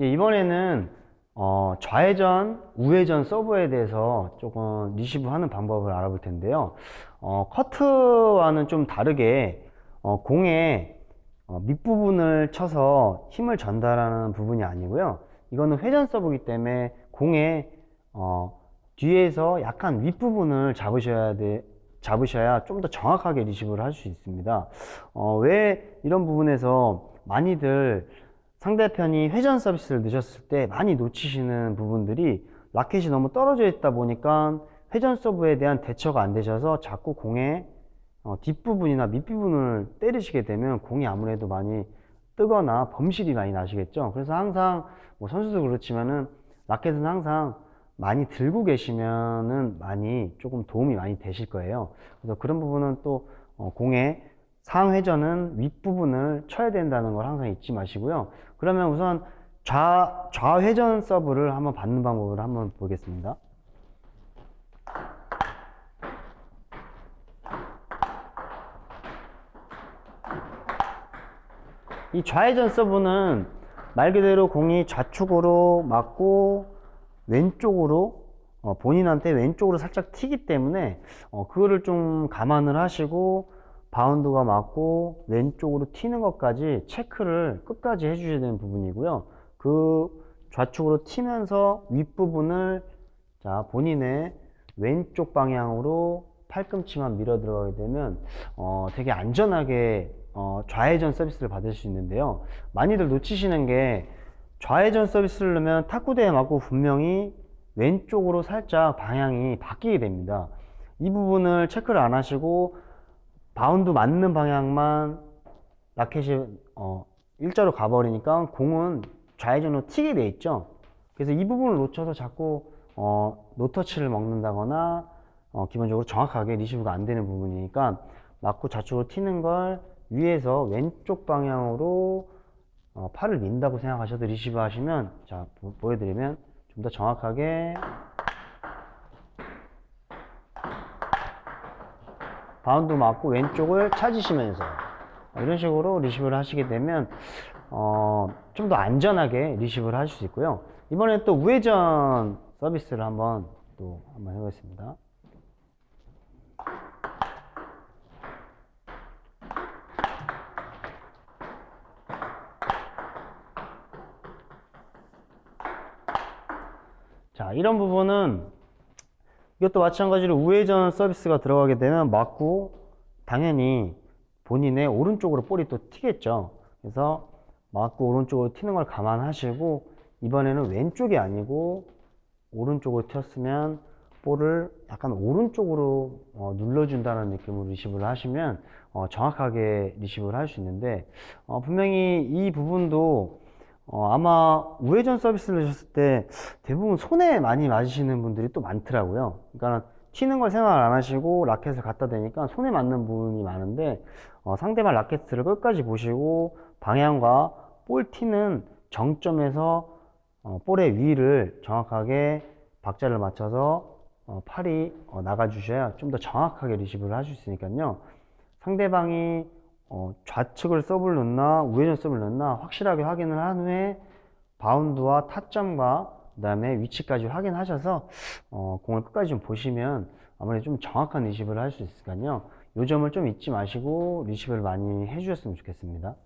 예, 이번에는 어, 좌회전, 우회전 서브에 대해서 조금 리시브 하는 방법을 알아볼 텐데요. 어, 커트와는 좀 다르게 어, 공의 어, 밑부분을 쳐서 힘을 전달하는 부분이 아니고요. 이거는 회전 서브이기 때문에 공의 어, 뒤에서 약간 윗부분을 잡으셔야 돼, 잡으셔야 좀 더 정확하게 리시브를 할 수 있습니다. 어, 왜 이런 부분에서 많이들 상대편이 회전 서비스를 넣으셨을 때 많이 놓치시는 부분들이 라켓이 너무 떨어져 있다 보니까 회전 서브에 대한 대처가 안 되셔서 자꾸 공의 어, 뒷부분이나 밑부분을 때리시게 되면 공이 아무래도 많이 뜨거나 범실이 많이 나시겠죠. 그래서 항상 뭐 선수도 그렇지만은 라켓은 항상 많이 들고 계시면은 많이 조금 도움이 많이 되실 거예요. 그래서 그런 부분은 또 어, 공의 상회전은 윗부분을 쳐야 된다는 걸 항상 잊지 마시고요. 그러면 우선 좌, 좌회전 서브를 한번 받는 방법을 한번 보겠습니다. 이 좌회전 서브는 말 그대로 공이 좌측으로 맞고 왼쪽으로 어, 본인한테 왼쪽으로 살짝 튀기 때문에 어, 그거를 좀 감안을 하시고 바운드가 맞고 왼쪽으로 튀는 것까지 체크를 끝까지 해주셔야 되는 부분이고요. 그 좌측으로 튀면서 윗부분을 자 본인의 왼쪽 방향으로 팔꿈치만 밀어 들어가게 되면 어, 되게 안전하게 어, 좌회전 서비스를 받을 수 있는데요. 많이들 놓치시는 게 좌회전 서비스를 넣으면 탁구대에 맞고 분명히 왼쪽으로 살짝 방향이 바뀌게 됩니다. 이 부분을 체크를 안 하시고 바운드 맞는 방향만 라켓이 어, 일자로 가버리니까 공은 좌회전으로 튀게 돼 있죠. 그래서 이 부분을 놓쳐서 자꾸 어, 노터치를 먹는다거나 어, 기본적으로 정확하게 리시브가 안 되는 부분이니까 맞고 좌측으로 튀는 걸 위에서 왼쪽 방향으로 어, 팔을 민다고 생각하셔도 리시브 하시면 자 보, 보여드리면 좀 더 정확하게 바운드 맞고 왼쪽을 찾으시면서 이런 식으로 리시브를 하시게 되면 어, 좀 더 안전하게 리시브를 하실 수 있고요. 이번에 또 우회전 서비스를 한번 또 한번 해보겠습니다. 자, 이런 부분은 이것도 마찬가지로 우회전 서비스가 들어가게 되면 맞고 당연히 본인의 오른쪽으로 볼이 또 튀겠죠. 그래서 맞고 오른쪽으로 튀는 걸 감안하시고 이번에는 왼쪽이 아니고 오른쪽으로 튀었으면 볼을 약간 오른쪽으로 어, 눌러준다는 느낌으로 리시브를 하시면 어, 정확하게 리시브를 할 수 있는데 어, 분명히 이 부분도 어, 아마 우회전 서비스를 하셨을 때 대부분 손에 많이 맞으시는 분들이 또 많더라고요. 그러니까 튀는 걸 생각을 안 하시고 라켓을 갖다 대니까 손에 맞는 부분이 많은데 어, 상대방 라켓을 끝까지 보시고 방향과 볼 튀는 정점에서 어, 볼의 위를 정확하게 박자를 맞춰서 어, 팔이 어, 나가주셔야 좀 더 정확하게 리시브를 하실 수 있으니까요. 상대방이 어, 좌측을 서브를 넣나 우회전 서브를 넣나 확실하게 확인을 한 후에 바운드와 타점과 그 다음에 위치까지 확인하셔서 어, 공을 끝까지 좀 보시면 아무래도 좀 정확한 리시브를 할 수 있으니까요. 요 점을 좀 잊지 마시고 리시브를 많이 해주셨으면 좋겠습니다.